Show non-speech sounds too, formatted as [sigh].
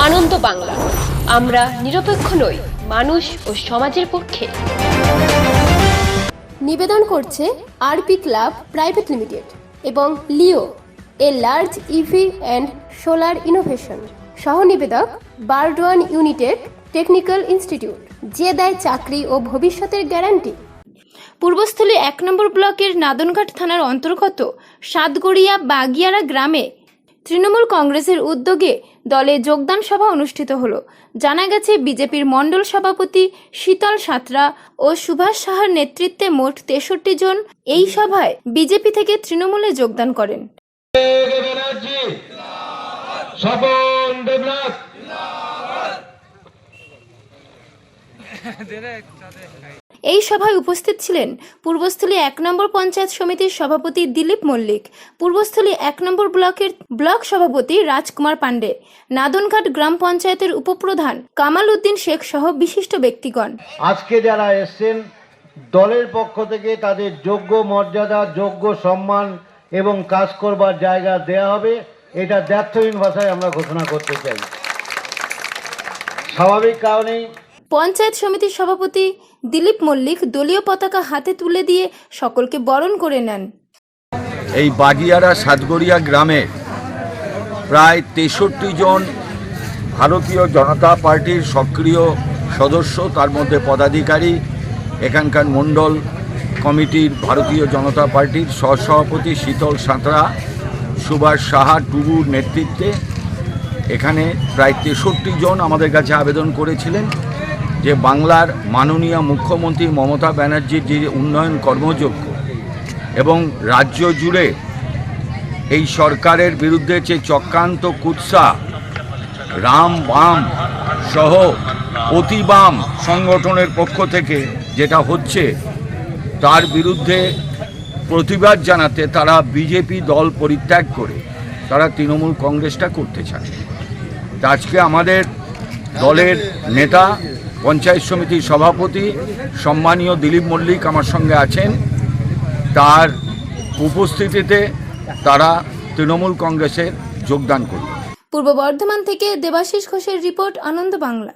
আনন্দ বাংলা। আমরা নিরপেক্ষ নই মানুষ ও সমাজের পক্ষে। নিবেদন করছে আরপি ক্লাব প্রাইভেট লিমিটেড এবং Leo a large EV and solar innovation. সহ নিবেদক বারডোয়ান ইউনিটেড টেকনিক্যাল ইনস্টিটিউট যে দেয় চাকরি ও ভবিষ্যতের গ্যারান্টি। পূর্বস্থলী এক নম্বর ব্লকের নাদনঘাট থানার অন্তর্গত সাতগড়িয়া বাগিয়ারা গ্রামে তৃণমূল কংগ্রেসের উদ্যোগে দলে যোগদান সভা অনুষ্ঠিত হলো। জানা গেছে বিজেপির মণ্ডল সভাপতি শীতল সাঁতরা ও সুভাষ সাহার নেতৃত্বে মোট তেষট্টি জন এই সভায় বিজেপি থেকে তৃণমূলে যোগদান করেন। দেবনাথ। [laughs] এই সভায় উপস্থিত ছিলেন পূর্বস্থলী এক নম্বর পঞ্চায়েত সমিতির সভাপতি দিলীপ মল্লিক পূর্বস্থলী এক নম্বর ব্লকের ব্লক সভাপতি রাজকুমার পাণ্ডে নাদনঘাট গ্রাম পঞ্চায়েতের উপপ্রধান কামাল উদ্দিন শেখ সহ বিশিষ্ট ব্যক্তিগণ। আজকে যারা এসছেন দলের পক্ষ থেকে তাদের যোগ্য মর্যাদা যোগ্য সম্মান এবং কাজ করবার জায়গা দেয়া হবে এটা দ্ব্যর্থহীন ভাষায় আমরা ঘোষণা করতে চাই। স্বাভাবিক কারণেই পঞ্চায়েত সমিতির সভাপতি দিলীপ মল্লিক দলীয় পতাকা হাতে তুলে দিয়ে সকলকে বরণ করে নেন। এই বাগিয়ারা সাতগড়িয়া গ্রামে প্রায় তেষট্টি জন ভারতীয় জনতা পার্টির সক্রিয় সদস্য, তার মধ্যে পদাধিকারী, এখানকার মণ্ডল কমিটির ভারতীয় জনতা পার্টির সহসভাপতি শীতল সাঁতরা, সুভাষ সাহা টুবুর নেতৃত্বে এখানে প্রায় তেষট্টি জন আমাদের কাছে আবেদন করেছিলেন। যে বাংলার মাননীয় মুখ্যমন্ত্রী মমতা ব্যানার্জির যে উন্নয়ন কর্মযোগ্য এবং রাজ্য জুড়ে এই সরকারের বিরুদ্ধে যে চক্রান্ত কুৎসা, রাম বাম সহ অতি বাম সংগঠনের পক্ষ থেকে যেটা হচ্ছে, তার বিরুদ্ধে প্রতিবাদ জানাতে তারা বিজেপি দল পরিত্যাগ করে, তারা তৃণমূল কংগ্রেসটা করতে চায়। আজকে আমাদের দলের নেতা পঞ্চায়েত সমিতির সভাপতি সম্মানীয় দিলীপ মল্লিক আমার সঙ্গে আছেন। তার উপস্থিতিতে তারা তৃণমূল কংগ্রেসের যোগদান করবে পূর্ব বর্ধমান থেকে দেবাশিস ঘোষের রিপোর্ট আনন্দ বাংলা।